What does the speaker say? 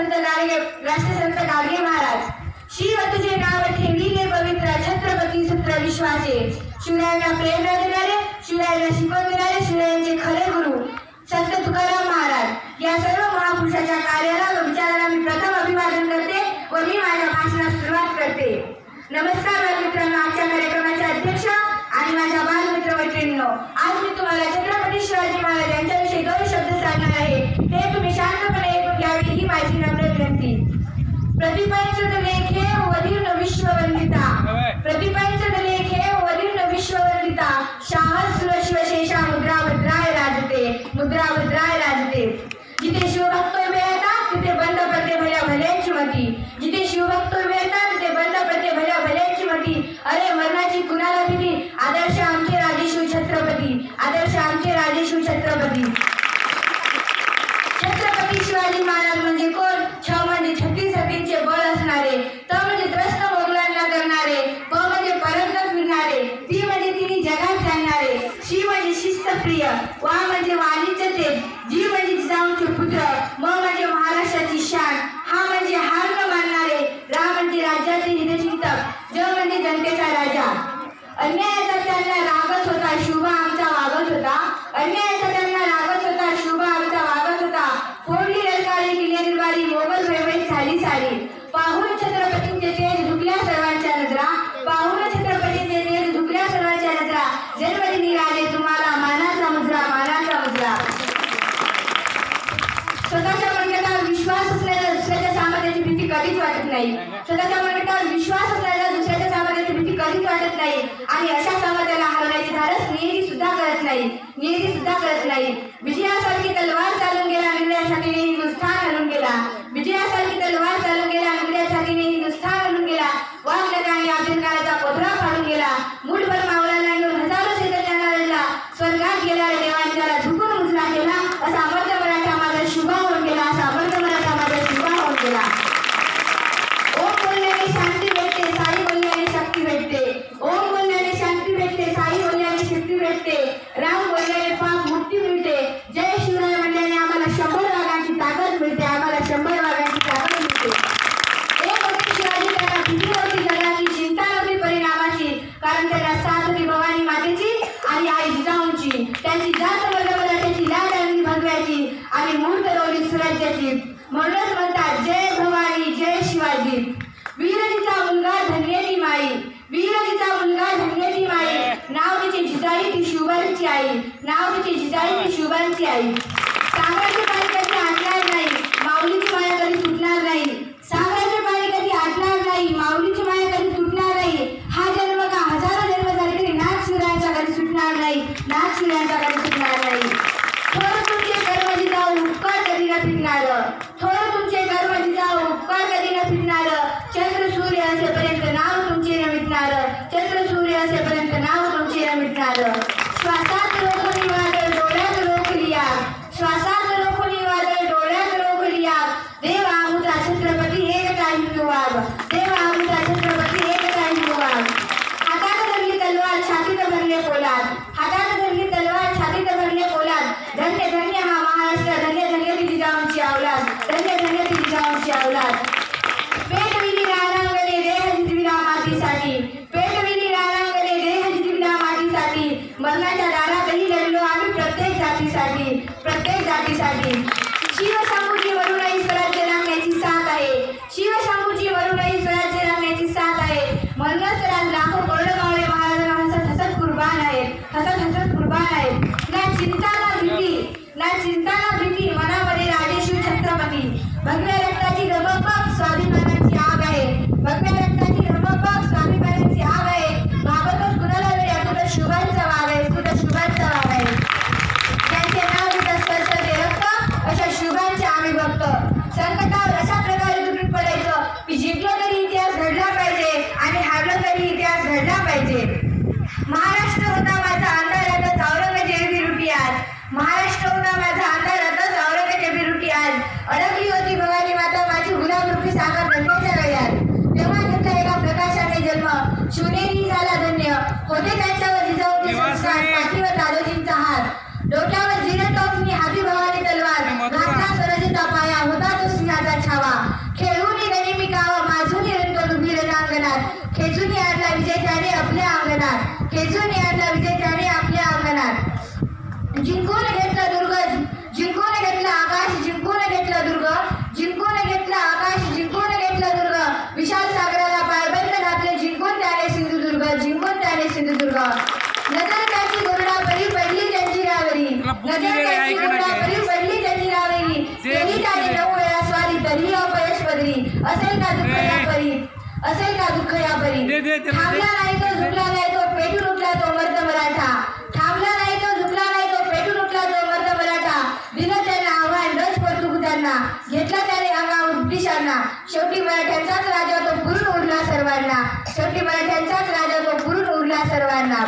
संत गाडगे राष्ट्र संत गाडगे महाराज. श्री तुझे नाव ठेविले पवित्र छत्रपती सूत्र विश्वासे शिवरायांना प्रेरणा देणारे प्रिय वा म्हणजे वालीचे ते जी म्हणजे जिजाऊंचे पुत्र म म्हणजे महाराष्ट्राची शान हा म्हणजे हार न मानणारे रा म्हणजे राज्याचे हितचिंतक ज म्हणजे जनतेचा राजा. अन्यायाचा त्यांना रागच होता शुभ आमचा वागत होता. अन्यायाचा त्यांना कधीच वाटत नाही. स्वतःच्या मनात विश्वास असलेला दुसऱ्याच्या सामर्थ्याची भीती कधीच वाटत नाही. आणि अशा सामर्थ्याला हरवण्याची धारस नियती सुद्धा करत नाही. नियती सुद्धा करत नाही. शूरांच्या जीत. म्हणूनच म्हणतात जय भवानी जय शिवाजी. वीरजीचा मुलगा धन्यती माई. वीरजीचा मुलगा धन्यती माई. नाव तिचे जिजाई ती शिवबांची आई. नाव तिचे जिजाई ती शिवबांची आई. सागराचे पाणी कधी आणणार नाही माऊलीची माया कधी सुटणार नाही. सागराचे पाणी कधी आणणार नाही माऊलीची माया कधी तुटणार नाही. हा जन्म का हजारो जन्म झाले तरी नाथ शिवरायांचा कधी सुटणार नाही. नाथ शिवरायांचा कधी जातीसाठी प्रत्येक जातीसाठी. शिवशंभूजी वरुणाई स्वराज्य राखण्याची साथ आहे. शिवशंभूजी वरुणाई स्वराज्य राखण्याची साथ आहे. म्हणूनच तर आज लाखो करोड गावड़े महाराजांना हसत हसत कुर्बान आहेत हसत हसत कुर्बान आहेत ना चिंता ना भीती ना चिंता ना भीती मनामध्ये राजेशिव छत्रपती. भगव्या खेचून आणला विजय त्याने आपल्या अंगणात. जिंकून घेतलं दुर्ग जिंकून घेतलं आकाश जिंकून घेतलं दुर्ग जिंकून घेतलं आकाश जिंकून घेतलं दुर्ग. विशाल सागराला पायबंद घातले जिंकून त्याने सिंधुदुर्ग जिंकून त्याने सिंधुदुर्ग नजर त्याची गोरडापरी पडली तुला बुद्धी नजर त्याची? गोरडापरी पडली जंजिरावरी ते तेही बुद्धी त्याने. नऊ वेळा स्वारी तरीही अपयश पदरी. असेल का परी असेल का दुःख या परी दे, दे, त्याला दे. थांबला नाही तो झुकला नाही तो पेटून उठला तो मर्द मराठा. थांबला नाही तो झुकला नाही तो पेटून उठला तो मर्द मराठा. दिलं त्याने आव्हान रच पोर्तुगीजांना घेतला त्याने अंगावर ब्रिटिशांना शेवटी मराठ्यांचाच राजा तो पुरून उरला सर्वांना. शेवटी मराठ्यांचाच राजा तो पुरून उरला सर्वांना.